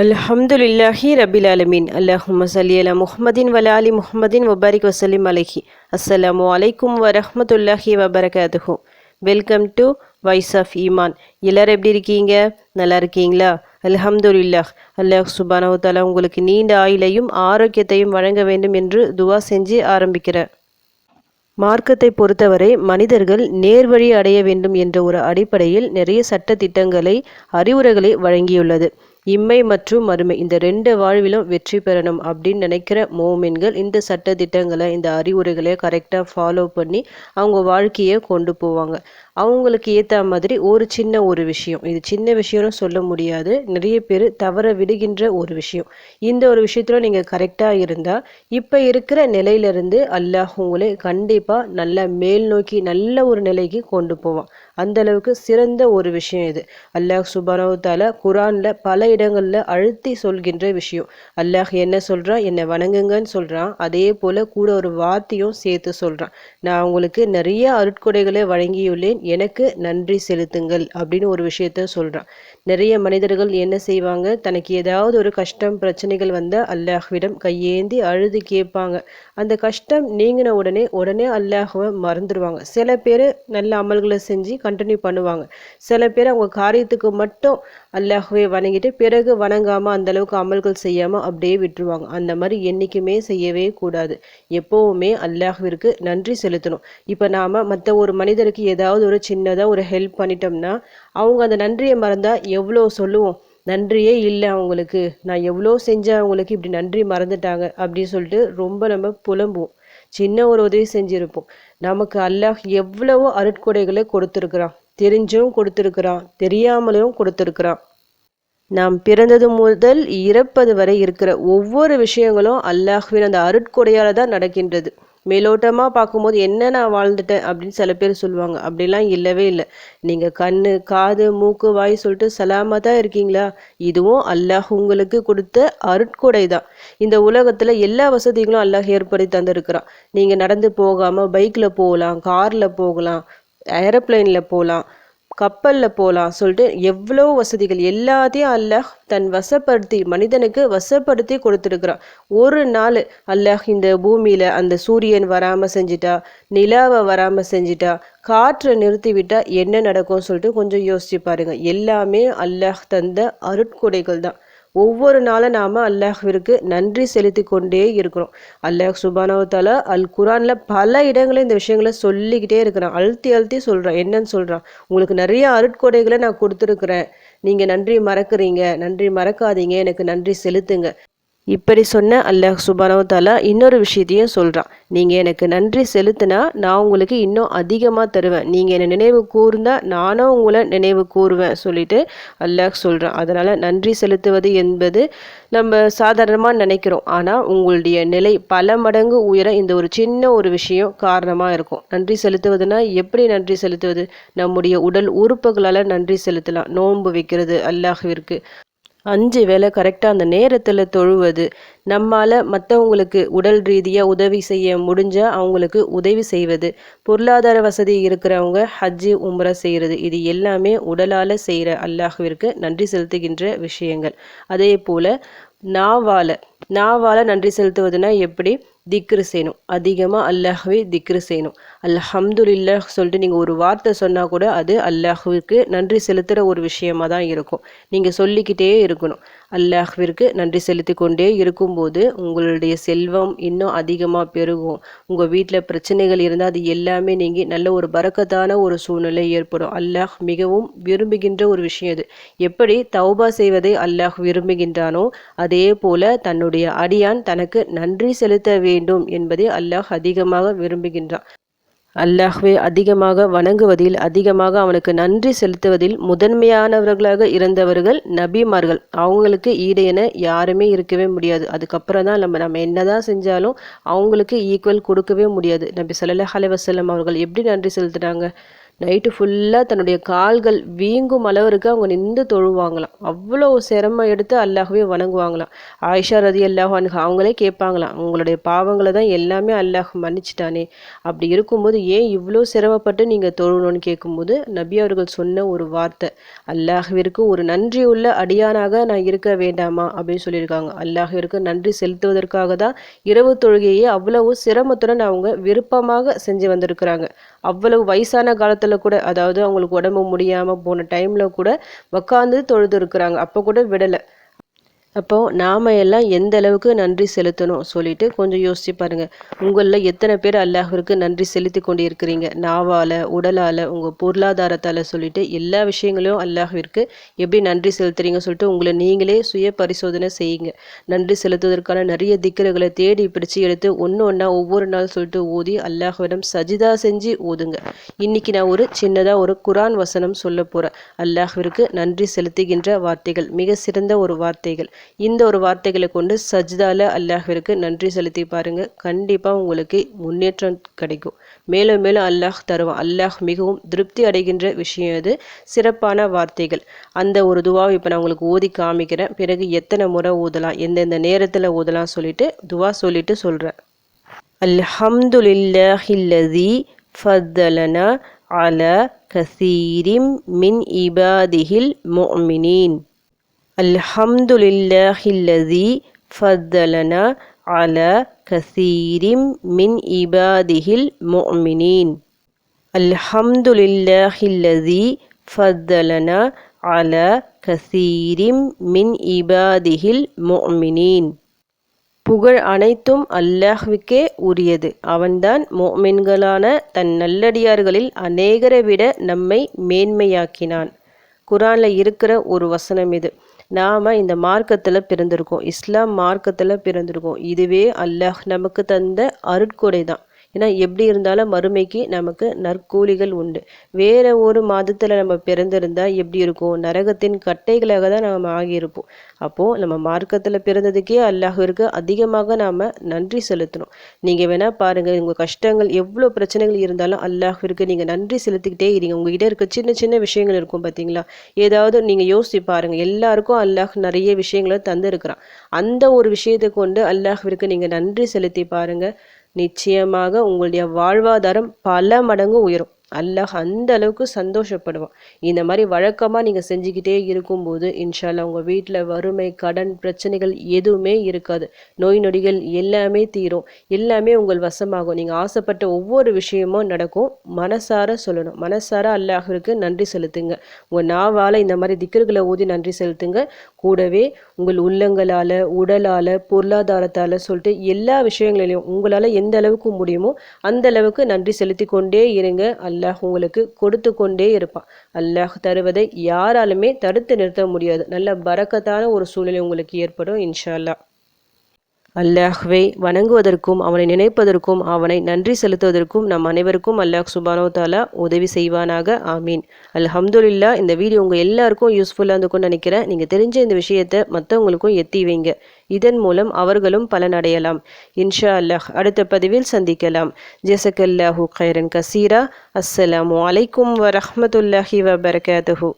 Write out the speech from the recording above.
அல்ஹம்துலில்லாஹி ரபில் அலமின் அல்லாஹும் சலி அலா முஹமதின் வல அலி முஹமதின் வபாரிக் வசலிம் அலஹி. அஸ்ஸலாமு அலைக்கும் வரஹமத்துல்லாஹி வபரகாதுஹு வெல்கம் டு வாய்ஸ் ஆஃப் ஈமான். எல்லாரும் எப்படி இருக்கீங்க? நல்லா இருக்கீங்களா? அல்ஹம்துலில்லாஹ். அல்லாஹ் சுபானவு தஆலா உங்களுக்கு நீண்ட ஆயுளையும் ஆரோக்கியத்தையும் வழங்க வேண்டும் என்று துவா செஞ்சு ஆரம்பிக்கிறார். மார்க்கத்தை பொறுத்தவரை மனிதர்கள் நேர்வழி அடைய வேண்டும் என்ற ஒரு அடிப்படையில் நிறைய சட்ட திட்டங்களை அறிவுரைகளை வழங்கியுள்ளது. இம்மை மற்றும் மறுமை இந்த ரெண்டு வாழ்விலும் வெற்றி பெறணும் அப்படின்னு நினைக்கிற மோமின்கள் இந்த சட்ட திட்டங்களை இந்த அறிவுரைகளை கரெக்டாக ஃபாலோ பண்ணி அவங்க வாழ்க்கையை கொண்டு போவாங்க. அவங்களுக்கு ஏற்ற மாதிரி ஒரு சின்ன ஒரு விஷயம். இது சின்ன விஷயம்னு சொல்ல முடியாது. நிறைய பேர் தவற விடுகின்ற ஒரு விஷயம். இந்த ஒரு விஷயத்தில் நீங்கள் கரெக்டாக இருந்தால் இப்போ இருக்கிற நிலையிலிருந்து அல்லாஹ் உங்களை கண்டிப்பாக நல்ல மேல் நோக்கி நல்ல ஒரு நிலைக்கு கொண்டு போவான். அந்தளவுக்கு சிறந்த ஒரு விஷயம் இது. அல்லாஹ் சுபானவத்தால குரான்ல பல இடங்கள்ல அழுத்தி சொல்கின்ற விஷயம். அல்லாஹ் என்ன சொல்றான்? என்னை வணங்குங்கன்னு சொல்றான். அதே போல கூட ஒரு வார்த்தையும் சேர்த்து சொல்றான். நான் உங்களுக்கு நிறைய அருட்கொடைகளை வழங்கியுள்ளேன். எனக்கு நன்றி செலுத்துங்கள் அப்படின்னு ஒரு விஷயத்த சொல்றான். நிறைய மனிதர்கள் என்ன செய்வாங்க? தனக்கு ஏதாவது ஒரு கஷ்டம் பிரச்சனைகள் வந்த அல்லாஹ்விடம் கையேந்தி அழுது கேட்பாங்க. அந்த கஷ்டம் நீங்கின உடனே உடனே அல்லாஹுவை மறந்துடுவாங்க. சில பேர் நல்ல அமல்களை செஞ்சு கண்டினியூ பண்ணுவாங்க. சில பேர் அவங்க காரியத்துக்கு மட்டும் அல்லாஹுவை வணங்கிட்டு பிறகு வணங்காமல் அந்த அளவுக்கு அமல்கள் செய்யாமல் அப்படியே விட்டுருவாங்க. அந்த மாதிரி என்றைக்குமே செய்யவே கூடாது. எப்போவுமே அல்லாஹுவிற்கு நன்றி செலுத்தணும். இப்போ நாம் மற்ற ஒரு மனிதருக்கு ஏதாவது ஒரு சின்னதாக ஒரு ஹெல்ப் பண்ணிட்டோம்னா அவங்க அந்த நன்றியை மறந்தால் எவ்வளோ சொல்லுவோம் நன்றியே இல்லை அவங்களுக்கு நான் எவ்வளோ செஞ்சேன் அவங்களுக்கு இப்படி நன்றி மறந்துட்டாங்க அப்படின்னு சொல்லிட்டு ரொம்ப நம்ம புலம்புவோம். சின்ன ஒரு உதவி செஞ்சுருப்போம். நமக்கு அல்லாஹ் எவ்வளவோ அருட்கொடைகளை கொடுத்துருக்குறான். தெரிஞ்சும் கொடுத்துருக்குறான். தெரியாமலும் கொடுத்துருக்குறான். நாம் பிறந்தது முதல் இறப்பது வரை இருக்கிற ஒவ்வொரு விஷயங்களும் அல்லாஹ்வின் அந்த அருட்கொடையால் தான் நடக்கின்றது. மேலோட்டமாக பார்க்கும்போது என்ன நான் வாழ்ந்துட்டேன் அப்படின்னு சில பேர் சொல்லுவாங்க. அப்படிலாம் இல்லவே இல்லை. நீங்கள் கண் காது மூக்கு வாய் சொல்லிட்டு சலாமா தான் இருக்கீங்களா? இதுவும் அல்லாஹ் உங்களுக்கு கொடுத்த அருட்கொடை தான். இந்த உலகத்தில் எல்லா வசதிகளும் அல்லாஹ் ஏற்படுத்தி தந்திருக்கிறான். நீங்கள் நடந்து போகாமல் பைக்கில் போகலாம் காரில் போகலாம் ஏரோப்ளைனில் போகலாம். கப்பலில் போகலாம் சொல்லிட்டு எவ்வளோ வசதிகள். எல்லாத்தையும் அல்லாஹ் தன் வசப்படுத்தி மனிதனுக்கு வசப்படுத்தி கொடுத்துருக்குறான். ஒரு நாள் அல்லாஹ் இந்த பூமியில் அந்த சூரியன் வராமல் செஞ்சிட்டா நிலாவை வராமல் செஞ்சிட்டா காற்றை நிறுத்தி விட்டா என்ன நடக்கும்னு சொல்லிட்டு கொஞ்சம் யோசிச்சு பாருங்க. எல்லாமே அல்லாஹ் தந்த அருட்கொடைகள் தான். ஒவ்வொரு நாளும் நாம் அல்லாஹ்விற்கு நன்றி செலுத்தி கொண்டே இருக்கிறோம். அல்லாஹ் சுபானவத்தால அல் குரானில் பல இடங்களில் இந்த விஷயங்களை சொல்லிக்கிட்டே இருக்கிறான். அழுத்தி அழுத்தி சொல்கிறான் என்னன்னு சொல்கிறான் உங்களுக்கு நிறைய அருட்கொடைகளை நான் கொடுத்துருக்குறேன். நீங்கள் நன்றி மறக்கிறீங்க. நன்றி மறக்காதீங்க. எனக்கு நன்றி செலுத்துங்க. இப்படி சொன்ன அல்லாஹ் சுபானவத்தாலா இன்னொரு விஷயத்தையும் சொல்கிறான் நீங்கள் எனக்கு நன்றி செலுத்தினா நான் உங்களுக்கு இன்னும் அதிகமாக தருவேன். நீங்கள் என்னை நினைவு கூர்ந்தா நானும் உங்களை நினைவு கூறுவேன் சொல்லிட்டு அல்லாஹ் சொல்கிறான் அதனால் நன்றி செலுத்துவது என்பது நம்ம சாதாரணமாக நினைக்கிறோம். ஆனால் உங்களுடைய நிலை பல மடங்கு உயர இந்த ஒரு சின்ன ஒரு விஷயம் காரணமாக இருக்கும். நன்றி செலுத்துவதுனா எப்படி நன்றி செலுத்துவது? நம்முடைய உடல் உறுப்புகளால் நன்றி செலுத்தலாம். நோன்பு வைக்கிறது அல்லாஹ்விற்கு. அஞ்சு வேலை கரெக்டாக அந்த நேரத்தில் தொழுவது. நம்மால் மற்றவங்களுக்கு உடல் ரீதியாக உதவி செய்ய முடிஞ்சால் அவங்களுக்கு உதவி செய்வது. பொருளாதார வசதி இருக்கிறவங்க ஹஜ்ஜு உம்ரா செய்கிறது இது எல்லாமே உடலால் செய்கிற அல்லாஹுவிற்கு நன்றி செலுத்துகின்ற விஷயங்கள். அதே போல் நாவால் நாவால் நன்றி செலுத்துவதுனா எப்படி? திக்ரு செய்யணும். அதிகமாக அல்லாஹ்வே திக்ரு செய்யணும். அல்ஹம்துலில்லா சொல்லிட்டு நீங்கள் ஒரு வார்த்தை சொன்னால் கூட அது அல்லாஹுவிற்கு நன்றி செலுத்துகிற ஒரு விஷயமாக தான் இருக்கும். நீங்கள் சொல்லிக்கிட்டே இருக்கணும். அல்லாஹ்விற்கு நன்றி செலுத்தி கொண்டே இருக்கும்போது உங்களுடைய செல்வம் இன்னும் அதிகமாக பெருகும். உங்கள் வீட்டில் பிரச்சனைகள் இருந்தால் அது எல்லாமே நீங்கள் நல்ல ஒரு பறக்கத்தான ஒரு சூழ்நிலை ஏற்படும். அல்லாஹ் மிகவும் விரும்புகின்ற ஒரு விஷயம் இது. எப்படி தௌபா செய்வதை அல்லாஹ் விரும்புகின்றானோ அதே போல தன்னுடைய அடியான் தனக்கு நன்றி செலுத்த வேண்டும் என்பதை அல்லாஹ் அதிகமாக விரும்புகின்றான். அல்லாஹ்வே அதிகமாக வணங்குவதில் அதிகமாக அவனுக்கு நன்றி செலுத்துவதில் முதன்மையானவர்களாக இருந்தவர்கள் நபிமார்கள். அவங்களுக்கு ஈடையென யாருமே இருக்கவே முடியாது. அதுக்கப்புறம் தான் நம்ம நம்ம என்னதான் செஞ்சாலும் அவங்களுக்கு ஈக்குவல் கொடுக்கவே முடியாது. நபி ஸல்லல்லாஹு அலைவாசல்லம் அவர்கள் எப்படி நன்றி செலுத்துனாங்க? நைட்டு ஃபுல்லாக தன்னுடைய கால்கள் வீங்கும் அளவிற்கு அவங்க நின்று தொழுவாங்களாம். அவ்வளோ சிரமம் எடுத்து அல்லாஹுவே வணங்குவாங்களாம். ஆயிஷா ரதி அல்லாஹ் அவங்களே கேட்பாங்களாம் உங்களுடைய பாவங்களை தான் எல்லாமே அல்லாஹ் மன்னிச்சிட்டானே. அப்படி இருக்கும்போது ஏன் இவ்வளோ சிரமப்பட்டு நீங்கள் தொழணும்னு கேட்கும்போது நபி அவர்கள் சொன்ன ஒரு வார்த்தை அல்லாஹுவிற்கு ஒரு நன்றி உள்ள அடியானாக நான் இருக்க வேண்டாமா? அப்படின்னு சொல்லியிருக்காங்க. அல்லாஹுவிற்கு நன்றி செலுத்துவதற்காக தான் இரவு தொழுகையை அவ்வளவு சிரமத்துடன் அவங்க விருப்பமாக செஞ்சு வந்திருக்கிறாங்க. அவ்வளவு வயசான காலத்தில் கூட அதாவது அவங்களுக்கு உடம்பு முடியாமல் போன டைமில் கூட உக்காந்து தொழுது இருக்கிறாங்க அப்போ கூட விடலை. அப்போது நாம் எல்லாம் எந்த அளவுக்கு நன்றி செலுத்தணும் சொல்லிட்டு கொஞ்சம் யோசிச்சு பாருங்கள் உங்களில் எத்தனை பேர் அல்லாஹிற்கு நன்றி செலுத்தி கொண்டு இருக்கிறீங்க நாவால் உடலால் உங்கள் பொருளாதாரத்தால் சொல்லிட்டு எல்லா விஷயங்களையும் அல்லாஹிற்கு எப்படி நன்றி செலுத்துறீங்க சொல்லிட்டு உங்களை நீங்களே சுய பரிசோதனை செய்யுங்க. நன்றி செலுத்துவதற்கான நிறைய திக்கர்களை தேடி பிடிச்சி எடுத்து ஒன்று ஒன்றா ஒவ்வொரு நாள் சொல்லிட்டு ஊதி அல்லாஹ்விடம் சஜிதா செஞ்சு ஊதுங்க இன்னைக்கு நான் ஒரு சின்னதாக ஒரு குரான் வசனம் சொல்ல போகிறேன் அல்லாஹிற்கு நன்றி செலுத்துகின்ற வார்த்தைகள் மிக சிறந்த ஒரு வார்த்தைகள். இந்த ஒரு வார்த்தைகளை கொண்டு சஜ்தால அல்லாஹிற்கு நன்றி செலுத்தி பாருங்க. கண்டிப்பாக உங்களுக்கு முன்னேற்றம் கிடைக்கும். மேலும் மேலும் அல்லாஹ் தருவான். அல்லாஹ் மிகவும் திருப்தி அடைகின்ற விஷயம் இது சிறப்பான வார்த்தைகள். அந்த ஒரு துவாவை இப்போ நான் உங்களுக்கு ஓதி காமிக்கிறேன். பிறகு எத்தனை முறை ஊதலாம் எந்தெந்த நேரத்தில் ஊதலாம் சொல்லிட்டு துவா சொல்லிட்டு சொல்கிறேன் அல்ஹம்துலில்லாஹில்லதி ஃபத்தலனா அல கசீரிம் மின் இபாதிஹில் முஃமினீன் الحمد لله الذي فضلنا على كثير من عباده المؤمنين الحمد لله الذي فضلنا على كثير من عباده المؤمنين புகழ் அனைத்தும் அல்லாஹ்வுக்கே உரியது அவன்தான் மோமின்களான தன் நல்லடியார்களில் அநேகரை விட நம்மை மேன்மையாக்கினான் குரானில் இருக்கிற ஒரு வசனம் இது நாம் இந்த மார்க்கத்தில் பிறந்திருக்கோம். இஸ்லாம் மார்க்கத்தில் பிறந்திருக்கோம். இதுவே அல்லாஹ் நமக்கு தந்த அருட்கொடை தான் ஏன்னா எப்படி இருந்தாலும் மறுமைக்கு நமக்கு நற்கூலிகள் உண்டு. வேற ஒரு மாதத்தில் நம்ம பிறந்திருந்தா எப்படி இருக்கும்? நரகத்தின் கட்டைகளாக தான் நாம் ஆகியிருப்போம். அப்போது நம்ம மார்க்கத்தில் பிறந்ததுக்கே அல்லாஹிற்கு அதிகமாக நாம் நன்றி செலுத்தணும். நீங்கள் வேணால் பாருங்கள் உங்கள் கஷ்டங்கள் எவ்வளோ பிரச்சனைகள் இருந்தாலும் அல்லாஹிற்கு நீங்கள் நன்றி செலுத்திக்கிட்டே இருங்க. உங்ககிட்ட இருக்க சின்ன சின்ன விஷயங்கள் இருக்கும் பார்த்தீங்களா ஏதாவது நீங்கள் யோசிச்சு பாருங்கள் எல்லாருக்கும் அல்லாஹ் நிறைய விஷயங்களை தந்திருக்கிறான். அந்த ஒரு விஷயத்தை கொண்டு அல்லாஹிற்கு நீங்கள் நன்றி செலுத்தி பாருங்கள் நிச்சயமாக உங்களுடைய வாழ்வாதாரம் பல மடங்கு உயரும். அல்லாஹ் அந்த அளவுக்கு சந்தோஷப்படுவான். இந்த மாதிரி வழக்கமாக நீங்கள் செஞ்சுக்கிட்டே இருக்கும்போது இன்ஷால்லா உங்கள் வீட்டில் வறுமை கடன் பிரச்சனைகள் எதுவுமே இருக்காது. நோய் நொடிகள் எல்லாமே தீரும். எல்லாமே உங்கள் வசமாகும். நீங்கள் ஆசைப்பட்ட ஒவ்வொரு விஷயமும் நடக்கும். மனசார சொல்லணும். மனசார அல்லாஹருக்கு நன்றி செலுத்துங்க. உங்கள் நாவால் இந்த மாதிரி திக்கர்களை ஊதி நன்றி செலுத்துங்க. கூடவே உங்கள் உள்ளங்களால் உடலால் பொருளாதாரத்தால் சொல்லிட்டு எல்லா விஷயங்களிலையும் உங்களால் எந்த அளவுக்கு முடியுமோ அந்த அளவுக்கு நன்றி செலுத்தி கொண்டே இருங்க. அல்ல அல்லாஹ் உங்களுக்கு கொடுத்து கொண்டே இருப்பான். அல்லாஹ் தருவதை யாராலுமே தடுத்து நிறுத்த முடியாது. நல்ல பறக்கத்தான ஒரு சூழ்நிலை உங்களுக்கு ஏற்படும் இன்ஷா அல்லா அல்லாஹ்வை வணங்குவதற்கும் அவனை நினைப்பதற்கும் அவனை நன்றி செலுத்துவதற்கும் நம் அனைவருக்கும் அல்லாஹ் சுபானோ தாலா உதவி செய்வானாக. ஆமீன். அல்ஹம்துல்லா இந்த வீடியோ உங்கள் எல்லாருக்கும் யூஸ்ஃபுல்லாக இருந்துக்கும் நினைக்கிறேன். நீங்கள் தெரிஞ்ச இந்த விஷயத்தை மற்றவங்களுக்கும் எத்தி வைங்க. இதன் மூலம் அவர்களும் பலனடையலாம். இன்ஷா அல்லாஹ் அடுத்த பதிவில் சந்திக்கலாம். ஜெசக்கல்லாஹூ கைரன் கசீரா. அஸ்ஸலாம் அலைக்கும் வரமத்துல்லாஹி வபரகாத்துஹூ.